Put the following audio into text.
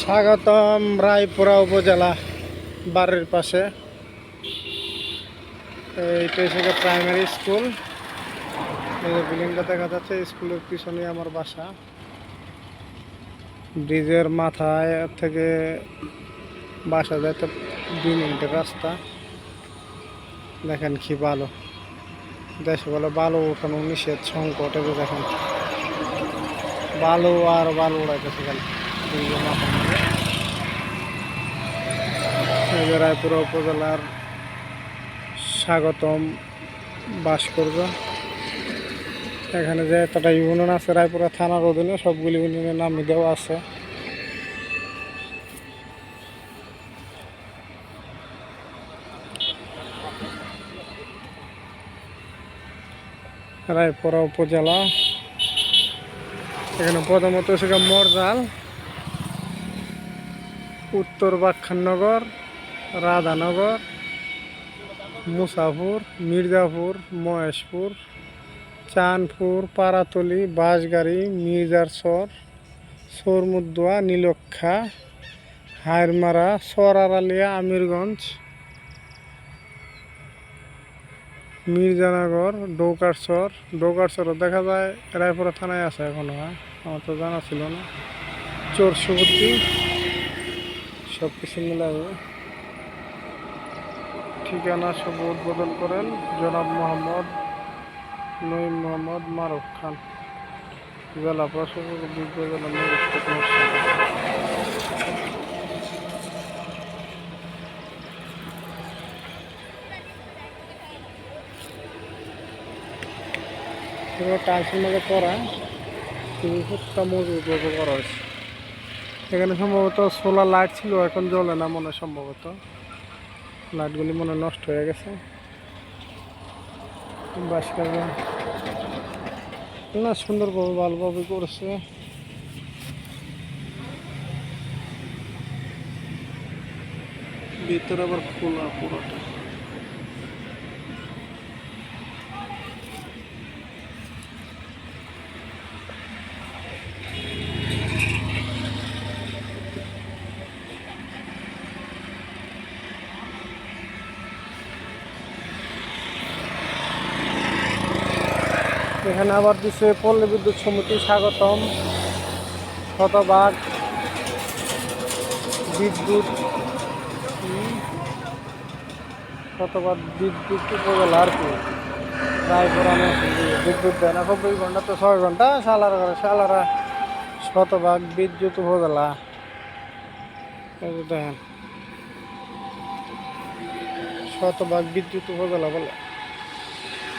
স্বাগতম রায়পুরা উপজেলা বাড়ির পাশে। এইটা প্রাইমারি স্কুল এই বিল্ডিংটা দেখা যাচ্ছে স্কুলের পিছনে আমার বাসা। ব্রিজের মাথায় থেকে বাসা যাইতে দুই মিনিটের রাস্তা। দেখেন কি ভালো। দেশে বলে বালু উঠানো নিষেধ, সংকট যে দেখেন বালু আর বালু উড়াইতেছে গেল রায়পুরা উপজেলার স্বাগতম ভাস্কর্য। এখানে যে এতটা ইউনিয়ন আছে, রায়পুরা থানার অধীনে সবগুলি ইউনিয়নের নাম দেওয়া আছে। রায়পুরা উপজেলা। এখানে প্রথমত গিয়ে মরজাল। উত্তর বাক্ষানগর রাধানগর, মুসাফুর, মির্জাপুর, মহেশপুর, চাঁদপুর পাড়াতলি বাঁশগাড়ি, মির্জারসর সরমুদুয়া নীলক্ষা, হায়রমারা, সরারালিয়া, আমিরগঞ্জ, মির্জানগর, ডৌকারসর। ডৌকারসরও দেখা যায়, রায়পুরা থানায় আছে এখনও হ্যাঁ? আমার তো জানা ছিল না। চোর সুবুদ্ধি। সব কিছু মিলাবে ঠিকানা সব উদ্বোধন করেন জনাব মোহাম্মদ নঈম মোহাম্মদ মারুফ খান। জেলা প্রশাসক বিজ্ঞ জেলা মধ্যে করা কিন্তু মজবুত করা হয়েছে। এখানে সম্ভবত সোলার লাইট ছিল, এখন জ্বলে না মনে সম্ভবত। লাইটগুলি মনে নষ্ট হয়ে গেছে। না, সুন্দরভাবে ভালোভাবে করেছে। ভিতরে আবার খোলা পুরোটা। এখানে আবার দিচ্ছে পল্লী বিদ্যুৎ সমিতি, স্বাগতম। শতভাগ বিদ্যুৎ শতভাগ বিদ্যুৎ উপজেলা আর কি। রায়পুরা বিদ্যুৎ দেয় না, চব্বিশ ঘণ্টা তো ছয় ঘণ্টা সালার করে সালারা শতভাগ বিদ্যুৎ উপজেলা। দেখেন, শতভাগ বিদ্যুৎ উপজেলা বলে।